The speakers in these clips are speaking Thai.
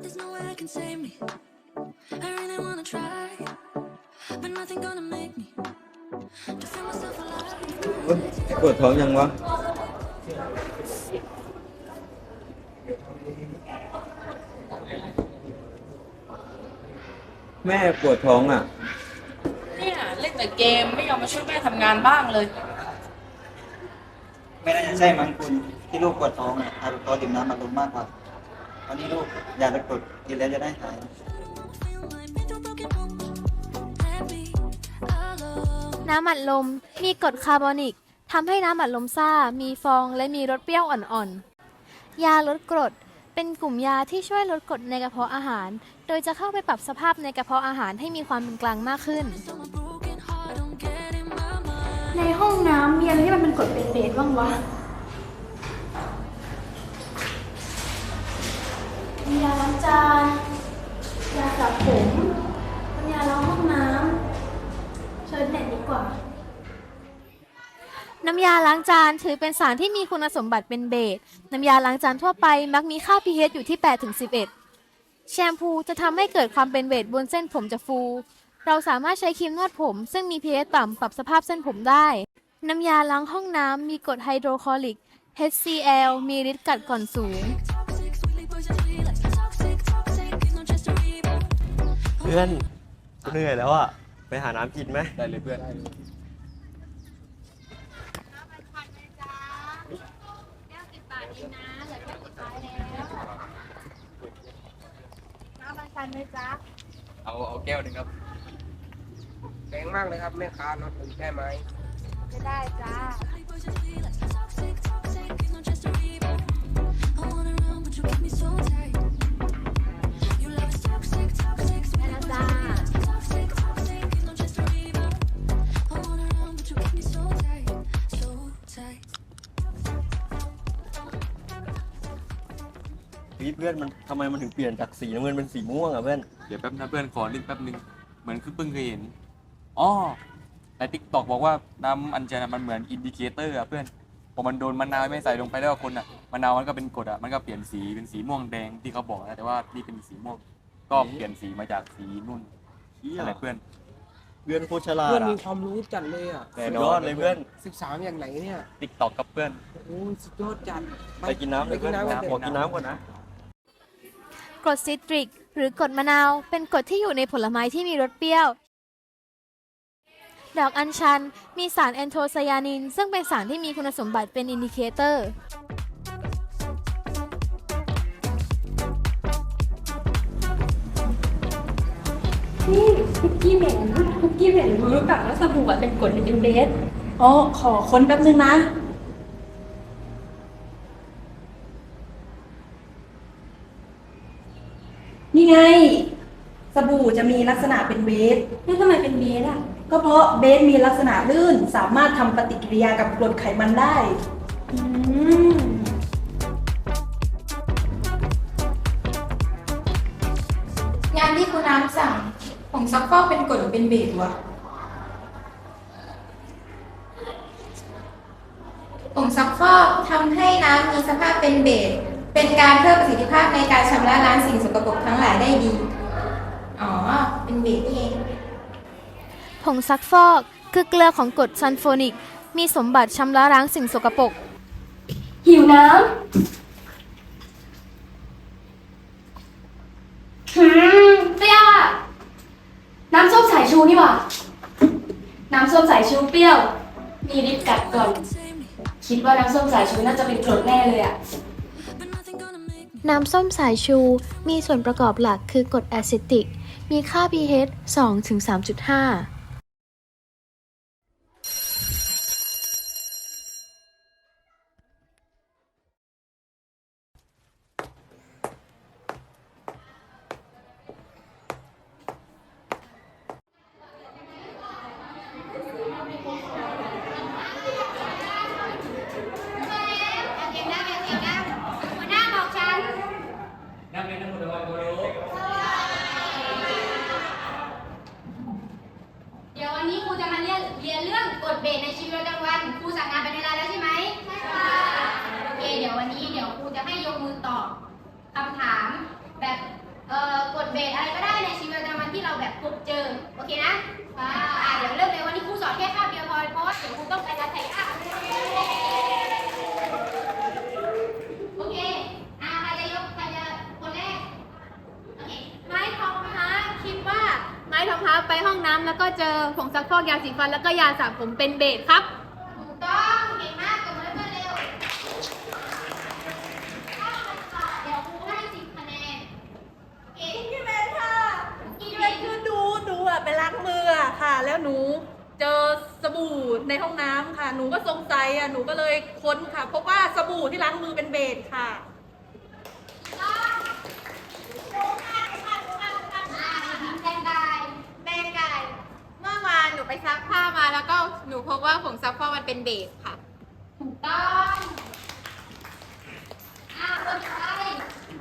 there's no way that can save me. I really wanna try, but nothing gonna make me to feel myself alive. เฮ้ยปวดท้องยังวะ แม่ปวดท้องอะ เนี่ย เล่นแต่เกมไม่ยอมมาช่วยแม่ทำงานบ้างเลย ไม่น่าจะใช่มั้งคุณที่ลูกปวดท้องเนี่ยอาจจะเพราะดื่มน้ำมันลมมากกว่า วันนี้ลูกยาลดกรดกินแล้วจะได้หาย Feel like been through broken homes. Let me alone. น้ำอัดลมมีกรดคาร์บอนิกทำให้น้ำอัดลมซ่า มีฟองและมีรสเปรี้ยวอ่อนๆ ยาลดกรด เป็นกลุ่มยาที่ช่วยลดกรดในกระเพาะอาหาร โดยจะเข้าไปปรับสภาพในกระเพาะอาหารให้มีความเป็นกลางมากขึ้น So my broken heart don't get in my mind. ในห้องน้ำมีอะไรที่มันเป็นกรดเป็นเบสบ้างวะ มียาล้างจาน ยาสระผมน้ำยาล้างห้องน้ำเชิญเน็ตดีกว่า น้ำยาล้างจานถือเป็นสารที่มีคุณสมบัติเป็นเบส น้ำยาล้างจานทั่วไปมักมีค่า pH อยู่ที่8ถึง11 แชมพูจะทำให้เกิดความเป็นเวทบนเส้นผมจะฟู เราสามารถใช้ครีมนวดผม ซึ่งมี pH ต่ำปรับสภาพเส้นผมได้ น้ำยาล้างห้องน้ำมีกรดไฮโดรคลอริก HCl มีฤทธิ์กัดก่อนสูง พื่อนกูเหนื่อยแล้วอะ ไปหาน้ำกินไหมได้เลยเพื่อนเอาเอาแก้วหนึ่งครับแพงมากเลยครับแม่ค้ารถถึงได้ไหม Sweetly poison, sweet like toxic, toxic. เฮ้ยเพื่อนมันทำไมมันถึงเปลี่ยนจากสีน้ำเงินเป็นสีม่วงอะเพื่อนเดี๋ยวแป๊บนะเพื่อนขอลิ้นแป๊บหนึ่งเหมือนคือเพิ่งเคยเห็นอ๋อในทิกตอกบอกว่าน้ำอัญชันอะมันเหมือนอินดิเคเตอร์อะเพื่อนพอมันโดนมะนาวไม่ใส่ลงไปแล้วคนอะมะนาวมันก็เป็นกรดอะมันก็เปลี่ยนสีเป็นสีม่วงแดงที่เขาบอกนะแต่ว่านี่เป็นสีม่วงก็เปลี่ยนสีมาจากสีนุ่นเหี้ยอะไรเพื่อนเพื่อนโคตรฉลาดเพื่อนมีอะความรู้จัดเลยอะสุดยอดเลยเพื่อนศึกษามาอย่างไหนเนี่ย ติ๊กตอกกับเพื่อนโอ้ยสุดยอดจัดไปกินน้ำไปเลยกิเพื่อนนน้ำกันเถขออะกินน้ำก่อนนะก รดซิตริก หรือกรดมะนาว เป็นกรดที่อยู่ในผลไม้ที่มีรสเปรี้ยว ดอกอัญชัน มีสารแอนโทไซยานิน ซึ่งเป็นสารที่มีคุณสมบัติเป็นอินดิเคเตอร์นี่คุกกี้เหม็นคุกกี้เหม็นรู้หรือเปล่าว่าสบู่อะเป็นกรดหรือเป็นเบสอ๋อขอค้นแป๊บนึงนะ ไง สบู่จะมีลักษณะเป็นเบสนี่ทำไมเป็นเบสอะ ก็เพราะเบสมีลักษณะลื่น สามารถทำปฏิกิริยากับกรดไขมันได้ อืม งานที่คุณน้ำสั่งผงซักฟอกเป็นกรดหรือเป็นเบสวะผงซักฟอกทำให้น้ำมีสภาพเป็นเบส เป็นการเพิ่มประสิทธิภาพในการชำระล้างสิ่งสกปรกทั้งหลายได้ดี อ๋อ เป็นเบสนี่เอง ผงซักฟอกคือเกลือของกรดซัลโฟนิก มีสมบัติชำระล้างสิ่งสกปรก หิวน้ำหืมเปรี้ยวอะน้ำส้มสายชูนี่หว่า น้ำส้มสายชูเปรี้ยว มีฤทธิ์กัดก่อน Save me, คิดว่าน้ำส้มสายชูน่าจะเป็นกรดแน่เลยอะ น้ำส้มสายชู มีส่วนประกอบหลักคือกรดแอซิติก มีค่า pH 2่งโอเคนะอ่าเดี๋ยวเริ่มเลยวันนี้ครูสอนแค่คาบเดียวพอเพราะว่าเดี๋ยวครูต้องไปรับใส่คาบโอเคอ่าใครจะยกใครจะคนแรกโอเคไม้ทองคะคิดว่าไม้ทองคะไปห้องน้ำแล้วก็เจอผงซักฟอกยาสีฟันแล้วก็ยาสระผมเป็นเบสครับ แล้วหนูเจอสบู่ในห้องน้ำค่ะ หนูก็สงสัยอะหนูก็เลยค้นค่ะ พบว่าสบู่ที่ล้างมือเป็นเบสค่ะแดงกายแดงกายเมื่อวานหนูไปซักผ้ามาแล้วก็หนูพบว่าผงซักฟอกมันเป็นเบสค่ะ ถูกต้องอ้าวคนต่อไป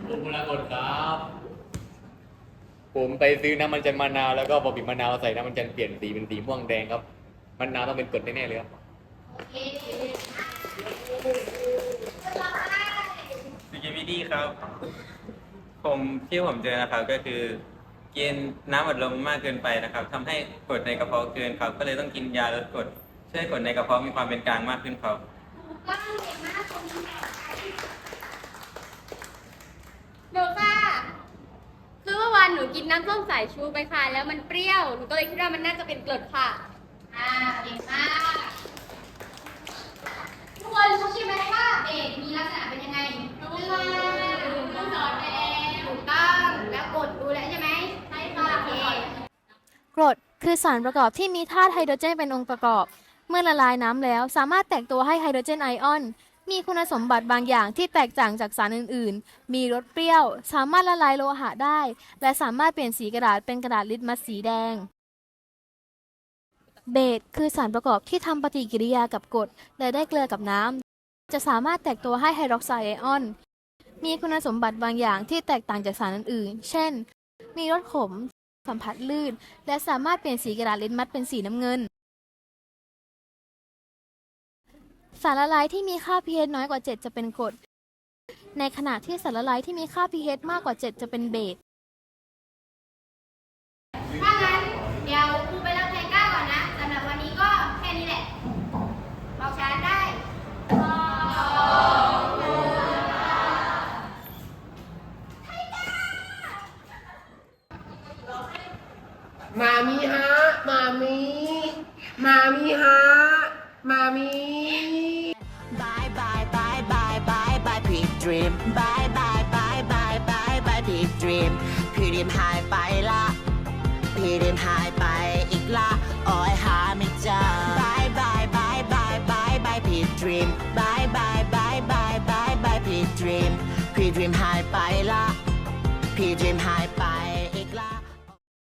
ผมคุณกดครับ ผมไปซื้อน้ำมันจันมะนาวแล้วก็พอบีบมะนาวใส่น้ำมันจันเปลี่ยนสีเป็นสีม่วงแดงครับมะนาวต้องเป็นกรดแน่ๆเลยครับโอเคคนต่อไปสกิบิดีครับ ผมที่ผมเจอนะครับก็คือ กินน้ำอัดลมมากเกินไปนะครับทำให้กรดในกระเพาะเกินครับ ก็เลยต้องกินยาลดกรดช่วยให้กรดในกระเพาะมีความเป็นกลางมากขึ้นครับ ถูกต้องเก่งมากคนนี้ต่อไปหนูค่ะ คือเมื่อวาน หนูกินน้ำส้มสายชูไปค่ะ แล้วมันเปรี้ยว หนูก็เลยคิดว่ามันน่าจะเป็นกรดค่ะ อ่าเก่งมากทุกคนรู้ใช่ไหมว่าเบสมีลักษณะเป็นยังไงรู้เลยต้องสอนไปแล้วถูกต้องแล้วกดดูแล้วใช่ไหมใช่ค่ะโอเคกรดคือสารประกอบที่มีธาตุไฮโดรเจนเป็นองค์ประกอบ เมื่อละลายน้ำแล้วสามารถแตกตัวให้ไฮโดรเจนไอออน มีคุณสมบัติบางอย่างที่แตกต่างจากสารอื่นๆ มีรสเปรี้ยว สามารถละลายโลหะได้ และสามารถเปลี่ยนสีกระดาษเป็นกระดาษลิตมัสสีแดง เบสคือสารประกอบที่ทำปฏิกิริยากับกรดและได้เกลือกับน้ำ จะสามารถแตกตัวให้ไฮดรอกไซด์ไอออน มีคุณสมบัติบางอย่างที่แตกต่างจากสารอื่นๆ เช่น มีรสขม สัมผัสลื่น และสามารถเปลี่ยนสีกระดาษลิตมัสเป็นสีน้ำเงิน สารละลายที่มีค่า pH น้อยกว่า 7 จะเป็นกรด ในขณะที่สารละลายที่มีค่า pH มากกว่า 7 จะเป็นเบส ถ้างั้นเดี๋ยวครูไปรับแทนก้าก่อนนะสำหรับวันนี้ก็แค่นี้แหละ บอกช้าได้ขอบคุณค่ะมามีฮะ มามี มามีฮะ มามี Dream Bye bye bye bye bye bye big Dream พี่ดิมหายไปละ พี่ดิมหายไปอีกละโอ้ยหาไม่เจอ Bye bye bye bye bye bye big Dream Bye bye bye bye bye bye big Dream พี่ดิมหายไปละ พี่ดิมหาย